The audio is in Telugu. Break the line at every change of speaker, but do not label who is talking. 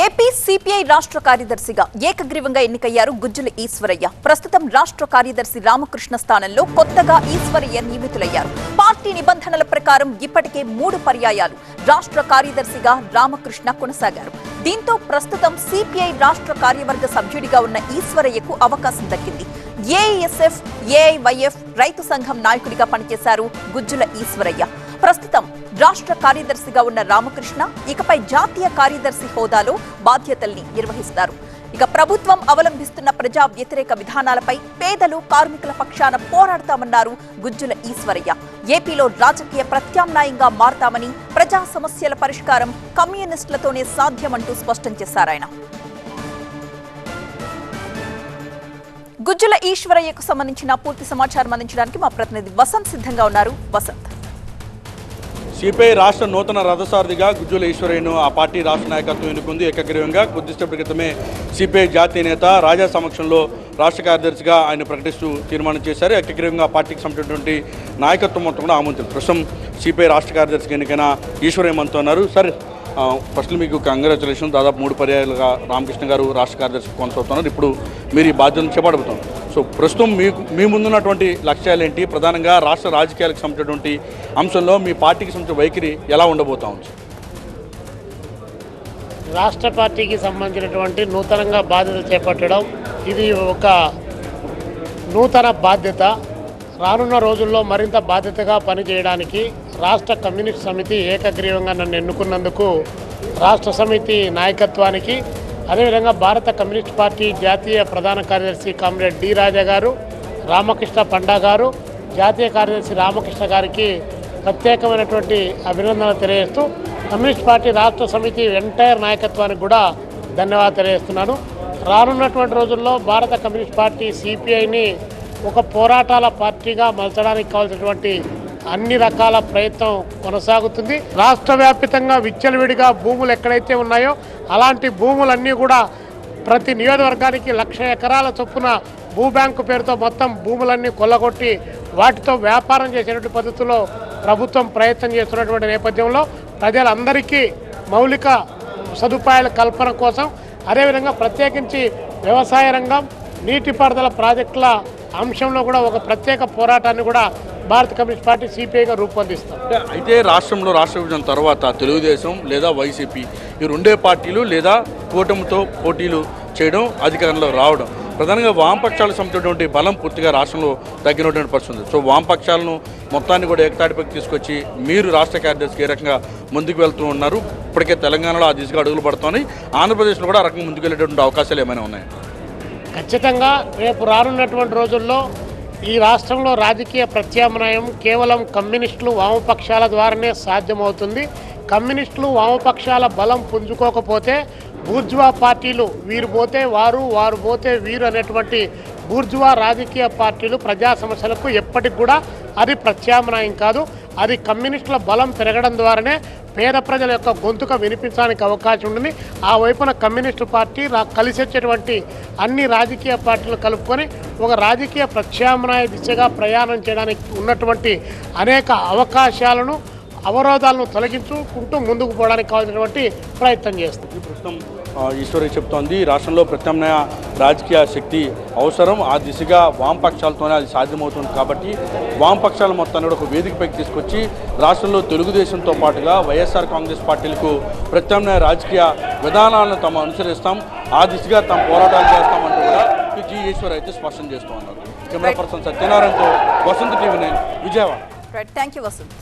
ఏపీ సిపిఐ రాష్ట్ర కార్యదర్శిగా ఏకగ్రీవంగా ఎన్నికయ్యారు గుజ్జుల ఈశ్వరయ్య. ప్రస్తుతం రాష్ట్ర కార్యదర్శి రామకృష్ణ స్థానంలో కొత్తగా ఈశ్వరయ్య నియమితులయ్యారు. పార్టీ నిబంధనల ప్రకారం ఇప్పటికే మూడు పర్యాయాలు రాష్ట్ర కార్యదర్శిగా రామకృష్ణ కొనసాగారు. దీంతో ప్రస్తుతం సిపిఐ రాష్ట్ర కార్యవర్గ సభ్యుడిగా ఉన్న ఈశ్వరయ్యకు అవకాశం దక్కింది. ఏఐఎస్ఎఫ్ ఏఐవైఎఫ్ రైతు సంఘం నాయకుడిగా పనిచేశారు గుజ్జుల ఈశ్వరయ్య. ప్రస్తుతం రాష్ట్ర కార్యదర్శిగా ఉన్న రామకృష్ణ ఇకపై జాతీయ కార్యదర్శి హోదాలో బాధ్యతల్ని నిర్వహిస్తారు. ఇక ప్రభుత్వం అవలంబిస్తున్న ప్రజా వ్యతిరేక విధానాలపై పేదలు కార్మికుల పక్షాన పోరాడతామన్నారు గుజ్జుల ఈశ్వరయ్య. ఏపీలో రాజకీయ ప్రత్యామ్నాయంగా మారతామని ప్రజా సమస్యల పరిష్కారం కమ్యూనిస్టులతోనే సాధ్యమంటూ స్పష్టం చేశారాయన గుజ్జుల ఈశ్వరయ్యకు సంబంధించిన పూర్తి సమాచారం అందించడానికి మా ప్రతినిధి వసంత్ సిద్ధంగా ఉన్నారు. వసంత్.
సిపిఐ రాష్ట్ర నూతన రథసారథిగా గుజ్జుల ఈశ్వరయ్యను ఆ పార్టీ రాష్ట్ర నాయకత్వం ఎన్నుకుంది. ఏకగ్రీవంగా కొద్దిసేపటి క్రితమే సిపిఐ జాతీయ నేత రాజా సమక్షంలో రాష్ట్ర కార్యదర్శిగా ఆయన ప్రకటిస్తూ తీర్మానం చేశారు. ఏకగ్రీవంగా పార్టీకి సంబంధించినటువంటి నాయకత్వం మొత్తం కూడా ఆమోదించారు. ప్రస్తుతం సిపిఐ రాష్ట్ర కార్యదర్శిగా ఎన్నికైన ఈశ్వరయ్య మనతో ఉన్నారు. సార్ ఫస్ట్ మీకు కంగ్రాచులేషన్ దాదాపు మూడు పర్యాయాలుగా రామకృష్ణ గారు రాష్ట్ర కార్యదర్శి కొనసాగుతున్నారు. ఇప్పుడు మీరు ఈ బాధ్యతను చేపడుతున్నారు. సో ప్రస్తుతం మీకు మీ ముందున్నటువంటి లక్ష్యాలు ఏంటి ప్రధానంగా రాష్ట్ర రాజకీయాలకు సంబంధించినటువంటి అంశంలో మీ పార్టీకి సంబంధించిన వైఖరి ఎలా ఉండబోతా ఉంది?
రాష్ట్ర పార్టీకి సంబంధించినటువంటి నూతనంగా బాధ్యత చేపట్టడం ఇది ఒక నూతన బాధ్యత. రానున్న రోజుల్లో మరింత బాధ్యతగా పనిచేయడానికి రాష్ట్ర కమ్యూనిస్ట్ సమితి ఏకగ్రీవంగా నన్ను ఎన్నుకున్నందుకు రాష్ట్ర సమితి నాయకత్వానికి అదేవిధంగా భారత కమ్యూనిస్ట్ పార్టీ జాతీయ ప్రధాన కార్యదర్శి కామ్రేడ్ డి రాజా గారు రామకృష్ణ పండా గారు జాతీయ కార్యదర్శి రామకృష్ణ గారికి ప్రత్యేకమైనటువంటి అభినందనలు తెలియజేస్తూ కమ్యూనిస్ట్ పార్టీ రాష్ట్ర సమితి ఎంటైర్ నాయకత్వానికి కూడా ధన్యవాదాలు తెలియజేస్తున్నాను. రానున్నటువంటి రోజుల్లో భారత కమ్యూనిస్ట్ పార్టీ సిపిఐని ఒక పోరాటాల పార్టీగా మలచడానికి కావాల్సినటువంటి అన్ని రకాల ప్రయత్నం కొనసాగుతుంది. రాష్ట్ర వ్యాప్తంగా విచ్చలవిడిగా భూములు ఎక్కడైతే ఉన్నాయో అలాంటి భూములన్నీ కూడా ప్రతి నియోజకవర్గానికి లక్ష ఎకరాల చొప్పున భూ బ్యాంకు పేరుతో మొత్తం భూములన్నీ కొల్లగొట్టి వాటితో వ్యాపారం చేసేటువంటి పద్ధతిలో ప్రభుత్వం ప్రయత్నం చేస్తున్నటువంటి నేపథ్యంలో ప్రజలందరికీ మౌలిక సదుపాయాల కల్పన కోసం అదేవిధంగా ప్రత్యేకించి వ్యవసాయ రంగం నీటిపారుదల ప్రాజెక్టుల అంశంలో కూడా ఒక ప్రత్యేక పోరాటాన్ని కూడా భారత కమ్యూనిస్ట్ పార్టీ సిపిఐగా రూపొందిస్తాం.
అయితే రాష్ట్రంలో రాష్ట్ర విభజన తర్వాత తెలుగుదేశం లేదా వైసీపీ ఈ రెండే పార్టీలు లేదా కూటమితో పోటీలు చేయడం అధికారంలో రావడం. ప్రధానంగా వామపక్షాలకు సంబంధించినటువంటి బలం పూర్తిగా రాష్ట్రంలో తగ్గినటువంటి పరిస్థితి సో వామపక్షాలను మొత్తాన్ని కూడా ఏకతాటిపైకి తీసుకొచ్చి మీరు రాష్ట్ర కార్యదర్శికి ఏ రకంగా ముందుకు వెళ్తూ ఉన్నారు? ఇప్పటికే తెలంగాణలో ఆ దిశగా అడుగులు పడుతున్నాయి. ఆంధ్రప్రదేశ్లో కూడా ఆ రకంగా ముందుకు వెళ్ళేటువంటి అవకాశాలు ఏమైనా ఉన్నాయి?
ఖచ్చితంగా రేపు రానున్నటువంటి రోజుల్లో ఈ రాష్ట్రంలో రాజకీయ ప్రత్యామ్నాయం కేవలం కమ్యూనిస్టులు వామపక్షాల ద్వారానే సాధ్యమవుతుంది. కమ్యూనిస్టులు వామపక్షాల బలం పుంజుకోకపోతే బూర్జువా పార్టీలు వీరు పోతే వారు వారు పోతే వీరు అనేటువంటి బూర్జువా రాజకీయ పార్టీలు ప్రజా సమస్యలకు ఎప్పటికి కూడా అది ప్రత్యామ్నాయం కాదు. అది కమ్యూనిస్టుల బలం పెరగడం ద్వారానే పేద ప్రజల యొక్క గొంతుక వినిపించడానికి అవకాశం ఉంటుంది ఆ వైపున కమ్యూనిస్టు పార్టీ రా కలిసి వచ్చేటువంటి అన్ని రాజకీయ పార్టీలు కలుపుకొని ఒక రాజకీయ ప్రత్యామ్నాయ దిశగా ప్రయాణం చేయడానికి ఉన్నటువంటి అనేక అవకాశాలను అవరోధాలను తొలగించుకుంటూ ముందుకు పోవడానికి కావాల్సినటువంటి ప్రయత్నం చేస్తుంది.
ప్రస్తుతం ఈశ్వరి చెప్తోంది రాష్ట్రంలో ప్రత్యామ్నాయ రాజకీయ శక్తి అవసరం. ఆ దిశగా వామపక్షాలతోనే అది సాధ్యమవుతుంది కాబట్టి వామపక్షాల మొత్తాన్ని కూడా ఒక వేదికపైకి తీసుకొచ్చి రాష్ట్రంలో తెలుగుదేశంతో పాటుగా వైఎస్ఆర్ కాంగ్రెస్ పార్టీలకు ప్రత్యామ్నాయ రాజకీయ విధానాలను తాము అనుసరిస్తాం. ఆ దిశగా తాము పోరాటాలు చేస్తామంటూ కూడా జి ఈశ్వర్ అయితే స్పష్టం చేస్తూ ఉన్నారు. Camera person సత్యనారాయణతో Vasantha TV nine Vijayawada.
Thank you Vasanth.